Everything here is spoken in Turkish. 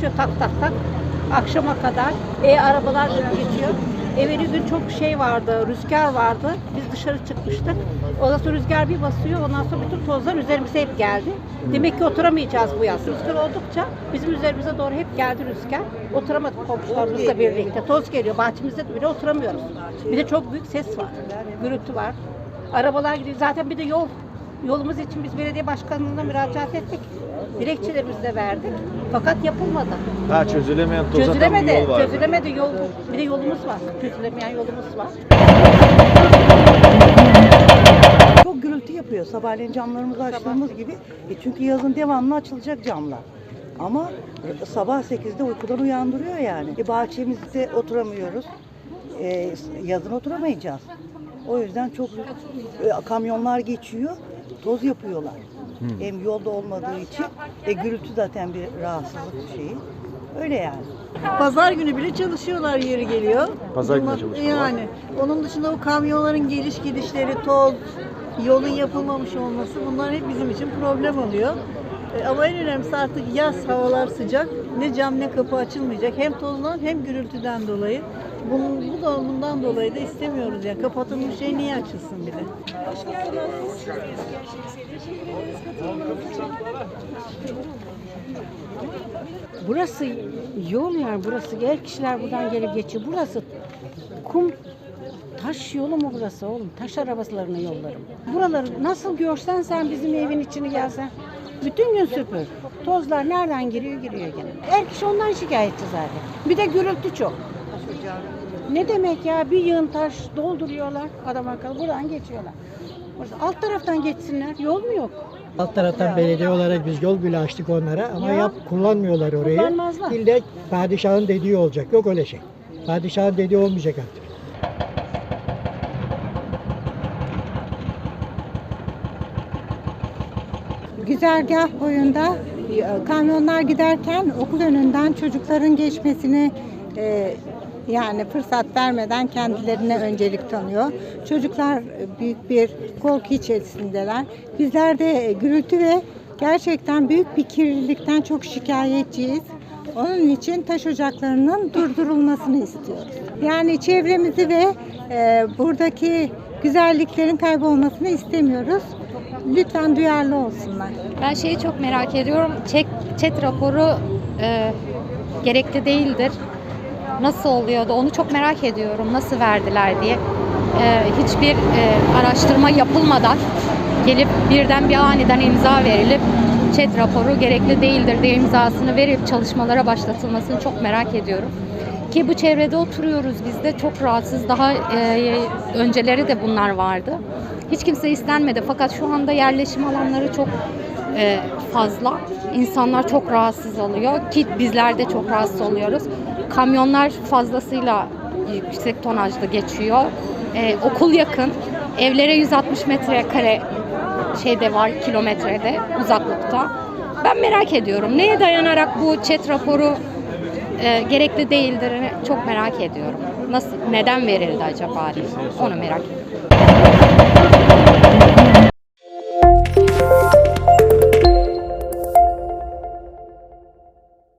8'de başlıyor tak tak tak. Akşama kadar e, arabalar geçiyor. Evveli gün çok şey vardı, rüzgar vardı. Biz dışarı çıkmıştık. Ondan sonra rüzgar bir basıyor. Ondan sonra bütün tozlar üzerimize hep geldi. Demek ki oturamayacağız bu yaz. Rüzgar oldukça bizim üzerimize doğru hep geldi rüzgar. Oturamadık komşularımızla birlikte. Toz geliyor. Bahçemizde bile oturamıyoruz. Bir de çok büyük ses var. Gürültü var. Arabalar gidiyor. Zaten bir de yol. Yolumuz için biz belediye başkanlığına müracaat ettik. Dilekçelerimizi de verdik. Fakat yapılmadı. Ha çözülemeyen toz atan bir Çözülemedi. yol var. Çözülemedi yol. Bir de yolumuz var. Çözülemeyen yolumuz var. Çok gürültü yapıyor. Sabahleyin camlarımızı açtığımız gibi. E çünkü yazın devamlı açılacak camlar. Ama e, sabah 8'de uykudan uyandırıyor yani. E bahçemizde oturamıyoruz. E, yazın oturamayacağız. O yüzden çok e, kamyonlar geçiyor, toz yapıyorlar. Hem yolda olmadığı için e, gürültü zaten bir rahatsızlık şeyi. Öyle yani. Pazar günü bile çalışıyorlar yeri geliyor. Pazar günü çalışıyorlar. Yani. Onun dışında o kamyonların geliş gidişleri, toz, yolun yapılmamış olması bunlar hep bizim için problem oluyor. E, Ama en önemlisi artık yaz havalar sıcak. Ne cam ne kapı açılmayacak. Hem tozdan hem gürültüden dolayı. Bunun, bu da bundan dolayı da istemiyoruz ya. Kapatılmış şey niye açılsın bir de? Burası yol yani burası. Her kişiler buradan gelip geçiyor. Burası kum taş yolu mu burası oğlum? Taş arabaslarının yolları. mı? Buraları nasıl görsen sen bizim evin içini gelsen. Bütün gün süpür. Tozlar nereden giriyor giriyor gene. Her kişi ondan şikayetçi zaten. Bir de gürültü çok. Ne demek ya bir yığın taş dolduruyorlar adam akıllı buradan geçiyorlar. Alt taraftan geçsinler. Yol mu yok? Alt taraftan belediye olarak biz yol bile açtık onlara ama Ya. yap kullanmıyorlar orayı. Kullanmazlar. İlle padişahın dediği olacak. Yok öyle şey. Padişahın dediği olmayacak artık. güzergah boyunda e, kamyonlar giderken okul önünden çocukların geçmesini e, yani fırsat vermeden kendilerine öncelik tanıyor. Çocuklar e, büyük bir korku içerisindeler. Bizler de e, gürültü ve gerçekten büyük bir kirlilikten çok şikayetçiyiz. Onun için taş ocaklarının durdurulmasını istiyoruz. Yani çevremizi ve e, buradaki güzelliklerin kaybolmasını istemiyoruz. Lütfen duyarlı olsunlar. Ben şeyi çok merak ediyorum. Chat raporu e, gerekli değildir. Nasıl oluyordu onu çok merak ediyorum. Nasıl verdiler diye. E, hiçbir e, araştırma yapılmadan gelip birden bir aniden imza verilip chat raporu gerekli değildir diye imzasını verip çalışmalara başlatılmasını çok merak ediyorum. Ki bu çevrede oturuyoruz biz de çok rahatsız. Daha e, önceleri de bunlar vardı. Hiç kimse istenmedi fakat şu anda yerleşim alanları çok e, fazla. İnsanlar çok rahatsız oluyor ki bizler de çok rahatsız oluyoruz. Kamyonlar fazlasıyla yüksek tonajlı geçiyor. E, okul yakın. Evlere 160 metrekare şeyde var kilometrede uzaklıkta. Ben merak ediyorum. Neye dayanarak bu chat raporu e, gerekli değildir çok merak ediyorum. Nasıl, neden verildi acaba. Onu merak ediyorum.